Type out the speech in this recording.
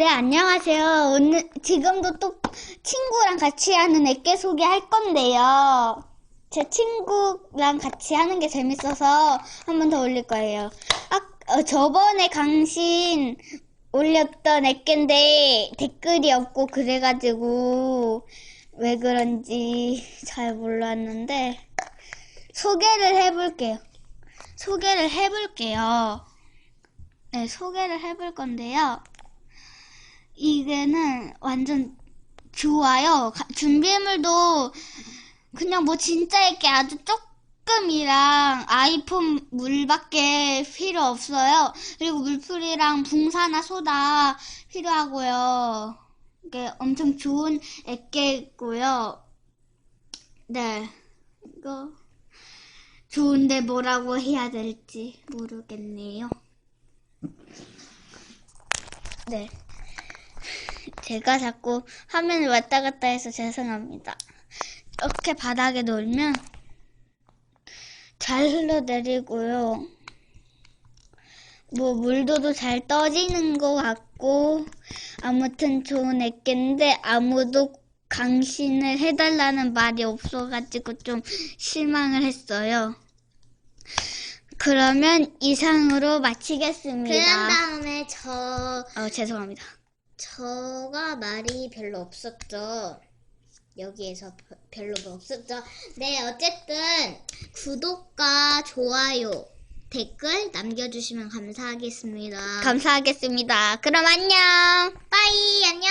네, 안녕하세요. 오늘, 지금도 또 친구랑 같이 하는 애깨 소개할 건데요. 제 친구랑 같이 하는 게 재밌어서 한 번 더 올릴 거예요. 아, 어, 저번에 강신 올렸던 애깨인데 댓글이 없고 그래가지고 왜 그런지 잘 몰랐는데 소개를 해볼게요. 소개를 해볼게요. 네, 소개를 해볼 건데요. 이게는 완전 좋아요. 가- 준비물도 그냥 뭐 진짜 이렇게 아주 조금이랑 아이폰 물밖에 필요 없어요. 그리고 물풀이랑 붕사나 소다 필요하고요. 이게 엄청 좋은 액계고요. 네, 이거 좋은데 뭐라고 해야 될지 모르겠네요. 네. 제가 자꾸 화면을 왔다 갔다 해서 죄송합니다. 이렇게 바닥에 놓으면 잘 흘러내리고요. 뭐 물도도 잘 떠지는 것 같고 아무튼 좋은 액계인데 아무도 강신을 해달라는 말이 없어가지고 좀 실망을 했어요. 그러면 이상으로 마치겠습니다. 그런 다음에 저 어, 죄송합니다. 저가 말이 별로 없었죠. 여기에서 벼- 별로 뭐 없었죠. 네, 어쨌든 구독과 좋아요, 댓글 남겨주시면 감사하겠습니다. 감사하겠습니다. 그럼 안녕! 빠이 안녕.